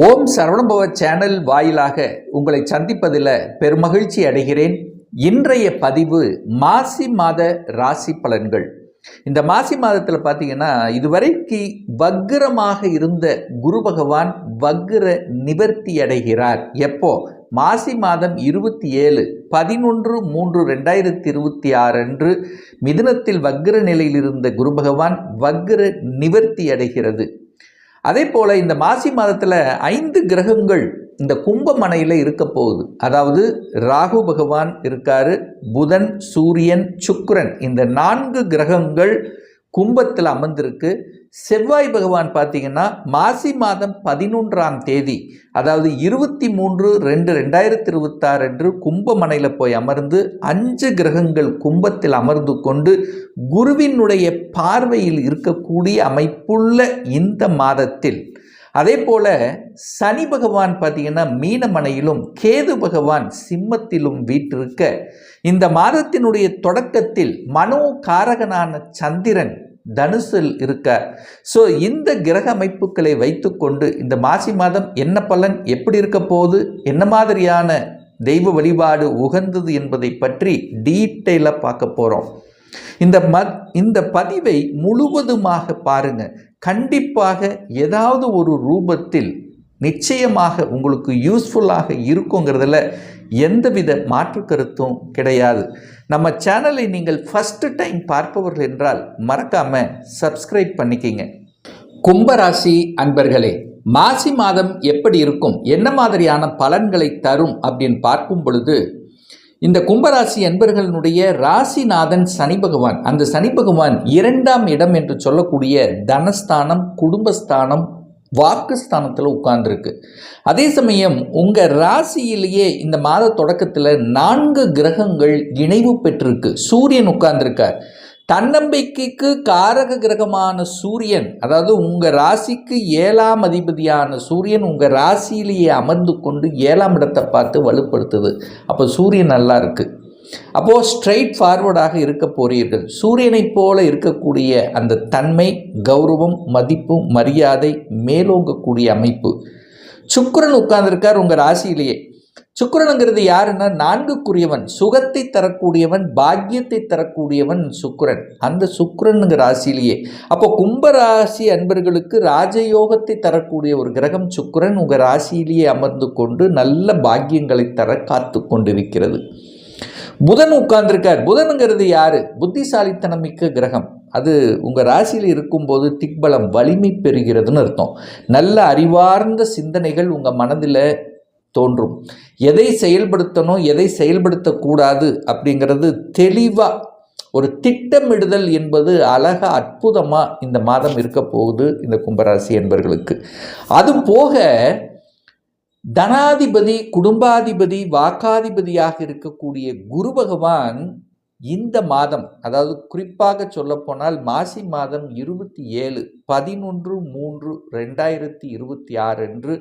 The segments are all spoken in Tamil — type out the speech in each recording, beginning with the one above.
ஓம் சரவணபவ சேனல் வாயிலாக உங்களை சந்திப்பதில் பெருமகிழ்ச்சி அடைகிறேன். இன்றைய பதிவு மாசி மாத ராசி பலன்கள். இந்த மாசி மாதத்தில் பார்த்தீங்கன்னா இதுவரைக்கு வக்ரமாக இருந்த குரு பகவான் வக்ர நிவர்த்தி அடைகிறார். எப்போ? மாசி மாதம் இருபத்தி ஏழு பதினொன்று மூன்று ரெண்டாயிரத்தி இருபத்தி ஆறு அன்று மிதுனத்தில் வக்ர நிலையில் இருந்த குரு பகவான் வக்ர நிவர்த்தி அடைகிறது. அதே போல் இந்த மாசி மாதத்தில் ஐந்து கிரகங்கள் இந்த கும்பமனையில் இருக்க போகுது. அதாவது ராகு பகவான் இருக்கார் புதன் சூரியன் சுக்ரன் இந்த நான்கு கிரகங்கள் கும்பத்தில் அமர்ந்திருக்கு. செவ்வாய் பகவான் பார்த்தீங்கன்னா மாசி மாதம் பதினொன்றாம் தேதி அதாவது இருபத்தி மூன்று ரெண்டு ரெண்டாயிரத்தி இருபத்தாறு அன்று கும்பமனையில் போய் அமர்ந்து அஞ்சு கிரகங்கள் கும்பத்தில் அமர்ந்து கொண்டு குருவினுடைய பார்வையில் இருக்கக்கூடிய அமைப்புள்ள இந்த மாதத்தில். அதே போல சனி பகவான் பார்த்தீங்கன்னா மீனமனையிலும் கேது பகவான் சிம்மத்திலும் வீற்றிருக்க இந்த மாதத்தினுடைய தொடக்கத்தில் மனோ காரகனான சந்திரன் தனுசில் இருக்கார் ஸோ இந்த கிரக அமைப்புகளை வைத்துக்கொண்டு இந்த மாசி மாதம் என்ன பலன் எப்படி இருக்க போகுது என்ன மாதிரியான தெய்வ வழிபாடு உகந்தது என்பதை பற்றி டீட்டெயிலாக பார்க்க போகிறோம் இந்த ம இந்த பதிவை முழுவதுமாக பாருங்க. கண்டிப்பாக ஏதாவது ஒரு ரூபத்தில் நிச்சயமாக உங்களுக்கு யூஸ்ஃபுல்லாக இருக்குங்கிறதுல எந்தவித மாற்று கருத்தும் கிடையாது. நம்ம சேனலை நீங்கள் ஃபஸ்ட்டு டைம் பார்ப்பவர்கள் என்றால் மறக்காமல் சப்ஸ்கிரைப் பண்ணிக்கிங்க. கும்பராசி அன்பர்களே மாசி மாதம் எப்படி இருக்கும்? என்ன மாதிரியான பலன்களை தரும் அப்படின்னு பார்க்கும் பொழுது இந்த கும்பராசி அன்பர்களுடைய ராசிநாதன் சனி பகவான் அந்த சனி பகவான் இரண்டாம் இடம் என்று சொல்லக்கூடிய தனஸ்தானம் குடும்பஸ்தானம் வாக்குஸ்தானத்தில் உட்கார்ந்துருக்கு. அதே சமயம் உங்கள் ராசியிலேயே இந்த மாத தொடக்கத்தில் நான்கு கிரகங்கள் இணைவு பெற்றிருக்கு. சூரியன் உட்கார்ந்துருக்கார். தன்னம்பிக்கைக்கு காரக கிரகமான சூரியன் அதாவது உங்கள் ராசிக்கு ஏழாம் அதிபதியான சூரியன் உங்கள் ராசியிலேயே அமர்ந்து கொண்டு ஏழாம் இடத்தை பார்த்து வலுப்படுத்துது. அப்போ சூரியன் நல்லா இருக்குது அப்போது ஸ்ட்ரைட் ஃபார்வர்டாக இருக்க போறீர்கள். சூரியனைப் போல இருக்கக்கூடிய அந்த தன்மை கௌரவம் மதிப்பு மரியாதை மேலோங்கக்கூடிய அமைப்பு. சுக்கரன் உட்கார்ந்துருக்கார் உங்கள் ராசியிலேயே. சுக்கிரனுங்கிறது யாருன்னா நான்குக்குரியவன் சுகத்தை தரக்கூடியவன் பாக்கியத்தை தரக்கூடியவன் சுக்கரன். அந்த சுக்கரனுங்க ராசியிலேயே. அப்போ கும்பராசி அன்பர்களுக்கு ராஜயோகத்தை தரக்கூடிய ஒரு கிரகம் சுக்கிரன் உங்கள் ராசியிலேயே அமர்ந்து கொண்டு நல்ல பாக்கியங்களை தர காத்து கொண்டிருக்கிறது. புதன் உட்கார்ந்துருக்கார். புதனுங்கிறது யாரு? புத்திசாலித்தனம் மிக்க கிரகம். அது உங்கள் ராசியில் இருக்கும்போது திக்பலம் வலிமை பெறுகிறதுன்னு அர்த்தம். நல்ல அறிவார்ந்த சிந்தனைகள் உங்கள் மனதில் தோன்றும். எதை செயல்படுத்தணும் எதை செயல்படுத்தக்கூடாது அப்படிங்கிறது தெளிவாக ஒரு திட்டமிடுதல் என்பது அழக அற்புதமாக இந்த மாதம் இருக்க போகுது இந்த கும்பராசி என்பர்களுக்கு. அது போக தனாதிபதி குடும்பாதிபதி வாக்காதிபதியாக இருக்கக்கூடிய குரு பகவான் இந்த மாதம் அதாவது குறிப்பாக சொல்லப்போனால் மாசி மாதம் இருபத்தி ஏழு பதினொன்று மூன்று ரெண்டாயிரத்தி இருபத்தி ஆறு அன்று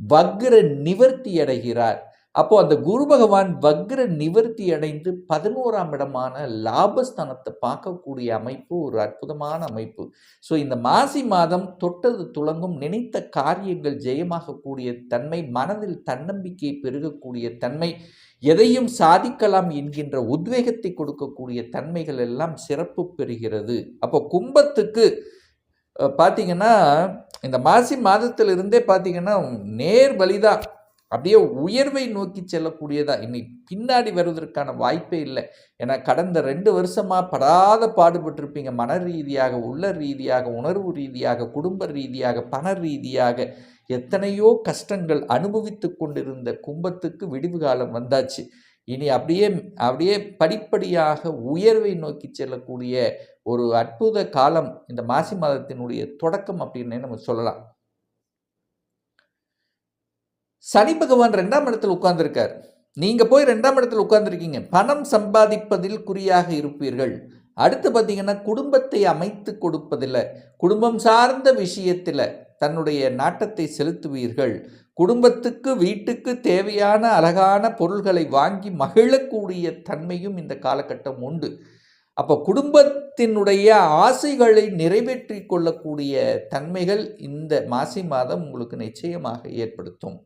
வக்ர நிவர்த்தி அடைகிறார். அப்போ அந்த குரு பகவான் வக்ர நிவர்த்தி அடைந்து பதினோராம் இடமான லாபஸ்தானத்தை பார்க்கக்கூடிய அமைப்பு ஒரு அற்புதமான அமைப்பு. ஸோ இந்த மாசி மாதம் தொட்டது துளங்கும் நினைத்த காரியங்கள் ஜெயமாகக்கூடிய தன்மை மனதில் தன்னம்பிக்கை பெருகக்கூடிய தன்மை எதையும் சாதிக்கலாம் என்கின்ற உத்வேகத்தை கொடுக்கக்கூடிய தன்மைகள் எல்லாம் சிறப்பு பெறுகிறது. அப்போ கும்பத்துக்கு பார்த்தீங்கன்னா இந்த மாசி மாதத்திலிருந்தே பார்த்தீங்கன்னா நேர் வழிதான் அப்படியே உயர்வை நோக்கி செல்லக்கூடியதா? இனி பின்னாடி வருவதற்கான வாய்ப்பே இல்லை. ஏன்னா கடந்த ரெண்டு வருஷமாக படாத பாடுபட்டிருப்பீங்க. மன ரீதியாக உள்ள ரீதியாக உணர்வு ரீதியாக குடும்ப ரீதியாக பண ரீதியாக எத்தனையோ கஷ்டங்கள் அனுபவித்து கொண்டிருந்த கும்பத்துக்கு விடிவு காலம் வந்தாச்சு. இனி அப்படியே அப்படியே படிப்படியாக உயர்வை நோக்கி செல்லக்கூடிய ஒரு அற்புத காலம் இந்த மாசி மாதத்தினுடைய தொடக்கம் அப்படின்னே நம்ம சொல்லலாம். சனி பகவான் ரெண்டாம் இடத்தில் உட்கார்ந்துருக்கார். நீங்கள் போய் ரெண்டாம் இடத்தில் உட்கார்ந்துருக்கீங்க. பணம் சம்பாதிப்பதில் குறியாக இருப்பீர்கள். அடுத்து பார்த்தீங்கன்னா குடும்பத்தை அமைத்து கொடுப்பதில் குடும்பம் சார்ந்த விஷயத்தில் தன்னுடைய நாட்டத்தை செலுத்துவீர்கள். குடும்பத்துக்கு வீட்டுக்கு தேவையான அழகான பொருள்களை வாங்கி மகிழக்கூடிய தன்மையும் இந்த காலகட்டம் உண்டு. அப்போ குடும்பத்தினுடைய ஆசைகளை நிறைவேற்றி கொள்ளக்கூடிய தன்மைகள் இந்த மாசி மாதம் உங்களுக்கு நிச்சயமாக ஏற்படுத்தும்.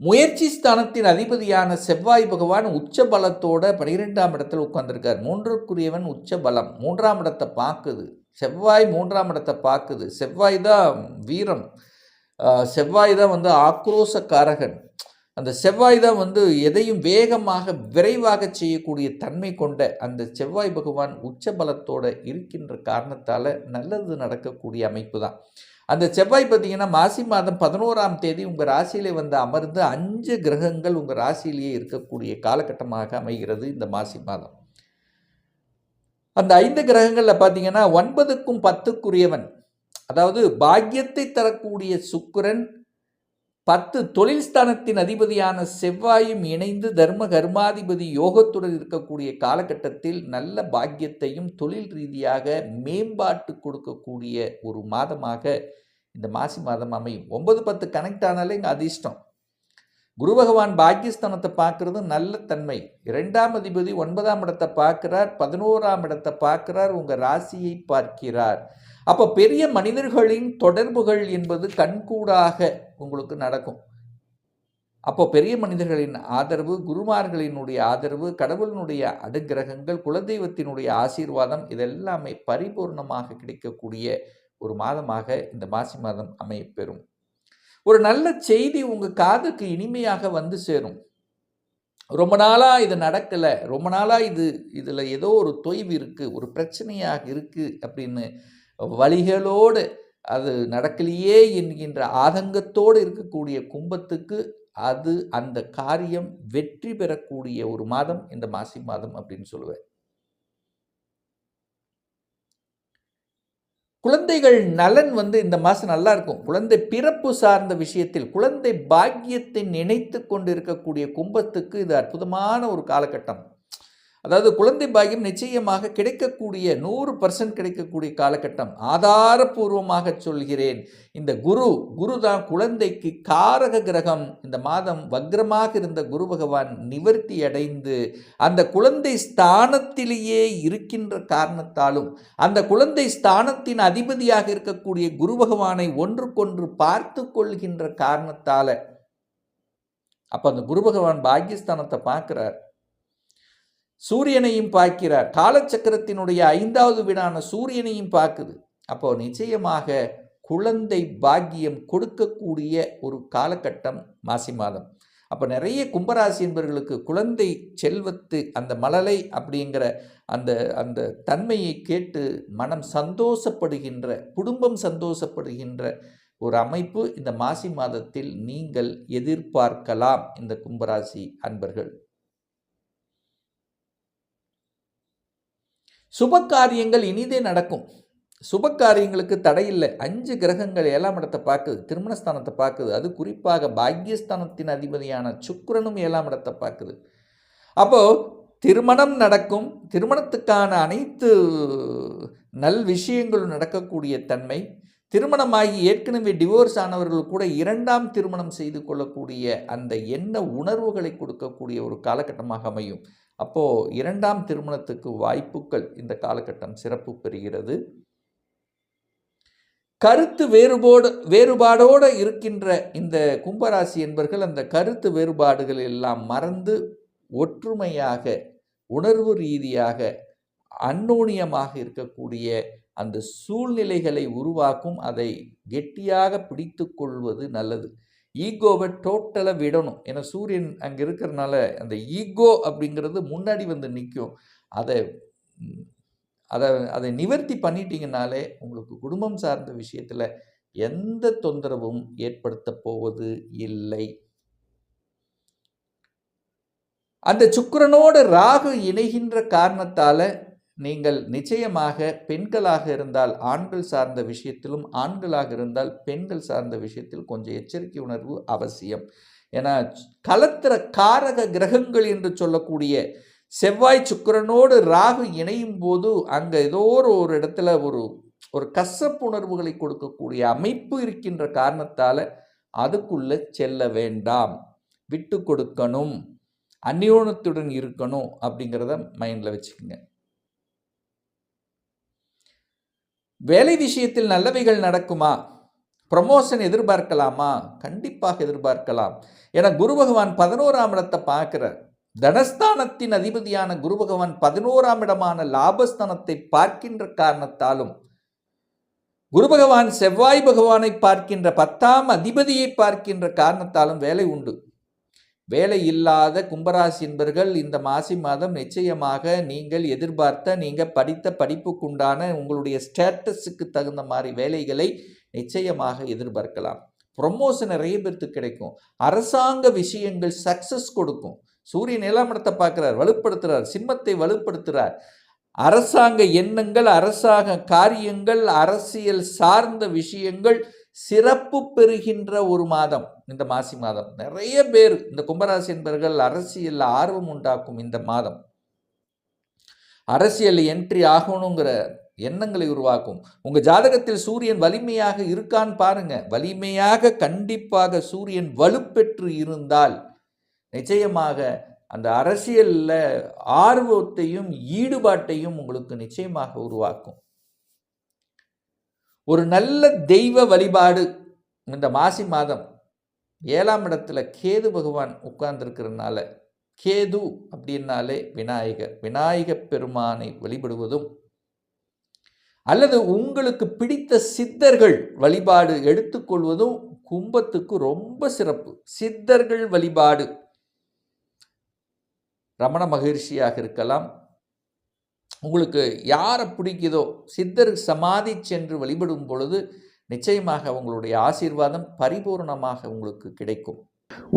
முயற்சி ஸ்தானத்தின் அதிபதியான செவ்வாய் பகவான் உச்ச பலத்தோட பனிரெண்டாம் இடத்தில் உட்கார்ந்துருக்கார். மூன்றுக்குரியவன் உச்ச பலம். மூன்றாம் இடத்தை பார்க்குது. செவ்வாய் மூன்றாம் இடத்தை பார்க்குது. செவ்வாய் தான் வீரம். செவ்வாய் தான் வந்து ஆக்ரோசக்காரகன். அந்த செவ்வாய் தான் வந்து எதையும் வேகமாக விரைவாக செய்யக்கூடிய தன்மை கொண்ட அந்த செவ்வாய் பகவான் உச்ச பலத்தோடு இருக்கின்ற காரணத்தால் நல்லது நடக்கக்கூடிய அமைப்பு தான். அந்த செவ்வாய் பார்த்தீங்கன்னா மாசி மாதம் பதினோராம் தேதி உங்கள் ராசியிலே வந்து அமர்ந்து அஞ்சு கிரகங்கள் உங்கள் ராசியிலேயே இருக்கக்கூடிய காலகட்டமாக அமைகிறது இந்த மாசி மாதம். அந்த ஐந்து கிரகங்களில் பார்த்தீங்கன்னா ஒன்பதுக்கும் பத்துக்குரியவன் அதாவது பாக்கியத்தை தரக்கூடிய சுக்கிரன் பத்து தொழில் ஸ்தானத்தின் அதிபதியான செவ்வாயும் இணைந்து தர்ம கர்மாதிபதி யோகத்துடன் இருக்கக்கூடிய காலகட்டத்தில் நல்ல பாக்கியத்தையும் தொழில் ரீதியாக மேம்பாட்டு கொடுக்கக்கூடிய ஒரு மாதமாக இந்த மாசி மாதம் அமையும். ஒன்பது பத்து கனெக்ட் ஆனாலே இங்கே அதிர்ஷ்டம் குரு பகவான் பாக்கியஸ்தானத்தை பார்க்கறது நல்ல தன்மை. இரண்டாம் அதிபதி ஒன்பதாம் இடத்தை பார்க்கிறார் பதினோராம் இடத்தை பார்க்கிறார் உங்கள் ராசியை பார்க்கிறார். அப்போ பெரிய மனிதர்களின் தொடர்புகள் என்பது கண்கூடாக உங்களுக்கு நடக்கும். அப்போ பெரிய மனிதர்களின் ஆதரவு குருமார்களினுடைய ஆதரவு கடவுளினுடைய அனுகிரகங்கள் குலதெய்வத்தினுடைய ஆசீர்வாதம் இதெல்லாமே பரிபூர்ணமாக கிடைக்கக்கூடிய ஒரு மாதமாக இந்த மாசி மாதம் அமையப்பெறும். ஒரு நல்ல செய்தி உங்கள் காதுக்கு இனிமையாக வந்து சேரும். ரொம்ப நாளாக இது நடக்கலை ரொம்ப நாளாக இது இதில் ஏதோ ஒரு தொய்வு இருக்குது ஒரு பிரச்சனையாக இருக்குது அப்படின்னு வழிகளோடு அது நடக்கலையே என்கின்ற ஆதங்கத்தோடு இருக்கக்கூடிய கும்பத்துக்கு அது அந்த காரியம் வெற்றி பெறக்கூடிய ஒரு மாதம் இந்த மாசி மாதம் அப்படின்னு சொல்லுவேன். குழந்தைகள் நலன் வந்து இந்த மாதம் நல்லா இருக்கும். குழந்தை பிறப்பு சார்ந்த விஷயத்தில் குழந்தை பாக்கியத்தை நினைத்து கொண்டு இருக்கக்கூடிய கும்பத்துக்கு இது அற்புதமான ஒரு காலகட்டம். அதாவது குழந்தை பாக்கியம் நிச்சயமாக கிடைக்கக்கூடிய நூறு பர்சன்ட் கிடைக்கக்கூடிய காலகட்டம். ஆதாரபூர்வமாக சொல்கிறேன். இந்த குரு குரு தான் குழந்தைக்கு காரக கிரகம். இந்த மாதம் வக்ரமாக இருந்த குரு பகவான் நிவர்த்தி அடைந்து அந்த குழந்தை ஸ்தானத்திலேயே இருக்கின்ற காரணத்தாலும் அந்த குழந்தை ஸ்தானத்தின் அதிபதியாக இருக்கக்கூடிய குரு பகவானை ஒன்றுக்கொன்று பார்த்து கொள்கின்ற காரணத்தால் அப்போ அந்த குரு பகவான் பாக்கியஸ்தானத்தை பார்க்குறார். சூரியனையும் பார்க்கிறார். காலச்சக்கரத்தினுடைய ஐந்தாவது வீடான சூரியனையும் பார்க்குது. அப்போ நிச்சயமாக குழந்தை பாக்கியம் கொடுக்கக்கூடிய ஒரு காலகட்டம் மாசி மாதம். அப்போ நிறைய கும்பராசி என்பவர்களுக்கு குழந்தை செல்வத்து அந்த மலலை அப்படிங்கிற அந்த அந்த தன்மையை கேட்டு மனம் சந்தோஷப்படுகின்ற குடும்பம் சந்தோஷப்படுகின்ற ஒரு அமைப்பு இந்த மாசி மாதத்தில் நீங்கள் எதிர்பார்க்கலாம். இந்த கும்பராசி அன்பர்கள். சுப காரியங்கள் இனிதே நடக்கும். சுப காரியங்களுக்கு தடையில்லை அஞ்சு கிரகங்கள் ஏழாம் இடத்தை பார்க்குது திருமணஸ்தானத்தை பார்க்குது. அது குறிப்பாக பாக்யஸ்தானத்தின் அதிபதியான சுக்கரனும் ஏழாம் இடத்தை பார்க்குது. அப்போது திருமணம் நடக்கும். திருமணத்துக்கான அனைத்து நல் விஷயங்களும் நடக்கக்கூடிய தன்மை. திருமணமாகி ஏற்கனவே டிவோர்ஸ் ஆனவர்கள் கூட இரண்டாம் திருமணம் செய்து கொள்ளக்கூடிய அந்த எண்ண உணர்வுகளை கொடுக்கக்கூடிய ஒரு காலகட்டமாக அமையும். அப்போது இரண்டாம் திருமணத்துக்கு வாய்ப்புகள் இந்த காலகட்டம் சிறப்பு பெறுகிறது. கருத்து வேறுபாடு வேறுபாடோடு இருக்கின்ற இந்த கும்பராசி என்பர்கள் அந்த கருத்து வேறுபாடுகள் எல்லாம் மறந்து ஒற்றுமையாக உணர்வு ரீதியாக அன்னோனியமாக இருக்கக்கூடிய அந்த சூழ்நிலைகளை உருவாக்கும் அதை கெட்டியாக பிடித்து கொள்வது நல்லது. ஈகோவை டோட்டலாக விடணும். ஏன்னா சூரியன் அங்கே இருக்கிறனால அந்த ஈகோ அப்படிங்கிறது முன்னாடி வந்து நிற்கும் அதை அதை அதை நிவர்த்தி பண்ணிட்டீங்கனாலே உங்களுக்கு குடும்பம் சார்ந்த விஷயத்தில் எந்த தொந்தரவும் ஏற்படுத்த போவது இல்லை. அந்த சுக்கரனோடு ராகு இணைகின்ற காரணத்தால் நீங்கள் நிச்சயமாக பெண்களாக இருந்தால் ஆண்கள் சார்ந்த விஷயத்திலும் ஆண்களாக இருந்தால் பெண்கள் சார்ந்த விஷயத்தில் கொஞ்சம் எச்சரிக்கை உணர்வு அவசியம். ஏன்னா கலத்திர காரக கிரகங்கள் என்று சொல்லக்கூடிய செவ்வாய் சுக்கரனோடு ராகு இணையும் போது அங்கே ஏதோ ஒரு இடத்துல ஒரு ஒரு கசப்புணர்வுகளை கொடுக்கக்கூடிய அமைப்பு இருக்கின்ற காரணத்தால் அதுக்குள்ளே செல்ல வேண்டாம். விட்டு கொடுக்கணும். அந்யோனத்துடன் இருக்கணும் அப்படிங்கிறத மைண்டில் வச்சுக்கோங்க. வேலை விஷயத்தில் நல்லவைகள் நடக்குமா? ப்ரமோஷன் எதிர்பார்க்கலாமா? கண்டிப்பாக எதிர்பார்க்கலாம். என குரு பகவான் பதினோராம் இடத்தை பார்க்கிறார். தனஸ்தானத்தின் அதிபதியான குரு பகவான் பதினோராம் இடமான லாபஸ்தானத்தை பார்க்கின்ற காரணத்தாலும் குரு பகவான் செவ்வாய் பகவானை பார்க்கின்ற பத்தாம் அதிபதியை பார்க்கின்ற காரணத்தாலும் வேலை உண்டு. வேலை இல்லாத கும்பராசி என்பர்கள் இந்த மாசி மாதம் நிச்சயமாக நீங்கள் எதிர்பார்த்த நீங்கள் படித்த படிப்புக்குண்டான உங்களுடைய ஸ்டேட்டஸுக்கு தகுந்த மாதிரி வேலைகளை நிச்சயமாக எதிர்பார்க்கலாம். ப்ரொமோஷன் நிறைய பேர்த்துக்கு கிடைக்கும். அரசாங்க விஷயங்கள் சக்சஸ் கொடுக்கும். சூரியன் நிலமடத்தை பார்க்குறார் வலுப்படுத்துகிறார் சிம்மத்தை வலுப்படுத்துகிறார் அரசாங்க எண்ணங்கள் அரசாங்க காரியங்கள் அரசியல் சார்ந்த விஷயங்கள் சிறப்பு பெறுகின்ற ஒரு மாதம் இந்த மாசி மாதம். நிறைய பேர் இந்த கும்பராசி என்பர்கள் அரசியலில் ஆர்வம் உண்டாக்கும் இந்த மாதம். அரசியல் என்ட்ரி ஆகணுங்கிற எண்ணங்களை உருவாக்கும். உங்க ஜாதகத்தில் சூரியன் வலிமையாக இருக்கான்னு பாருங்க. வலிமையாக கண்டிப்பாக சூரியன் வலுப்பெற்று இருந்தால் நிச்சயமாக அந்த அரசியலில் ஆர்வத்தையும் ஈடுபாட்டையும் உங்களுக்கு நிச்சயமாக உருவாக்கும். ஒரு நல்ல தெய்வ வழிபாடு இந்த மாசி மாதம் ஏழாம் இடத்துல கேது பகவான் உட்கார்ந்துருக்கிறதுனால கேது அப்படின்னாலே விநாயகர் விநாயக பெருமானை வழிபடுவதும் அல்லது உங்களுக்கு பிடித்த சித்தர்கள் வழிபாடு எடுத்துக்கொள்வதும் கும்பத்துக்கு ரொம்ப சிறப்பு. சித்தர்கள் வழிபாடு. ரமண மகிழ்ச்சியாக இருக்கலாம் உங்களுக்கு யாரை பிடிக்குதோ சித்தர் சமாதி சென்று வழிபடும் பொழுது நிச்சயமாக உங்களுடைய ஆசீர்வாதம் பரிபூர்ணமாக உங்களுக்கு கிடைக்கும்.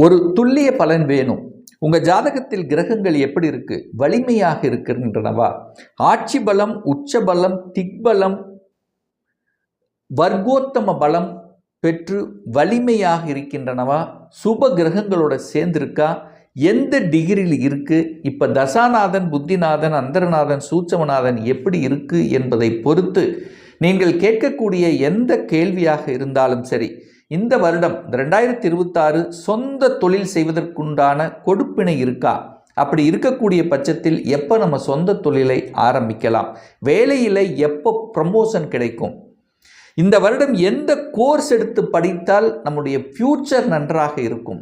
ஒரு துல்லிய பலன் வேணும். உங்கள் ஜாதகத்தில் கிரகங்கள் எப்படி இருக்கு? வலிமையாக இருக்கின்றனவா? ஆட்சி பலம் உச்ச பலம் திக்பலம் வர்க்கோத்தம பலம் பெற்று வலிமையாக இருக்கின்றனவா? சுப கிரகங்களோட சேர்ந்திருக்கா? எந்த டிகிரியில் இருக்குது இப்போ தசாநாதன் புத்திநாதன் அந்தரநாதன் சூட்சமநாதன் எப்படி இருக்குது என்பதை பொறுத்து நீங்கள் கேட்கக்கூடிய எந்த கேள்வியாக இருந்தாலும் சரி இந்த வருடம் ரெண்டாயிரத்தி இருபத்தாறு சொந்த தொழில் செய்வதற்குண்டான கொடுப்பினை இருக்கா? அப்படி இருக்கக்கூடிய பட்சத்தில் எப்போ நம்ம சொந்த தொழிலை ஆரம்பிக்கலாம்? வேலையில் எப்போ ப்ரமோஷன் கிடைக்கும்? இந்த வருடம் எந்த கோர்ஸ் எடுத்து படித்தால் நம்முடைய ஃப்யூச்சர் நன்றாக இருக்கும்?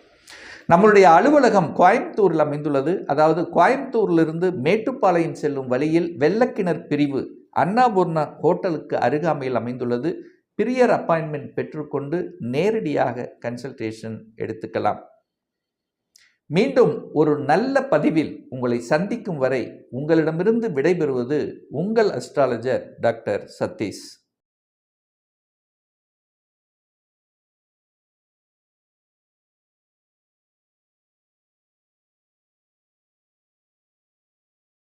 நம்மளுடைய அலுவலகம் கோயம்புத்தூரில் அமைந்துள்ளது. அதாவது கோயம்புத்தூரிலிருந்து மேட்டுப்பாளையம் செல்லும் வழியில் வெள்ளக்கிணர் பிரிவு அண்ணாபூர்ண ஹோட்டலுக்கு அருகாமையில் அமைந்துள்ளது. பிரியர் அப்பாயின்மெண்ட் பெற்றுக்கொண்டு நேரடியாக கன்சல்டேஷன் எடுத்துக்கலாம். மீண்டும் ஒரு நல்ல பதிவில் உங்களை சந்திக்கும் வரை உங்களிடமிருந்து விடைபெறுவது உங்கள் அஸ்ட்ராலஜர் டாக்டர் சதீஷ்.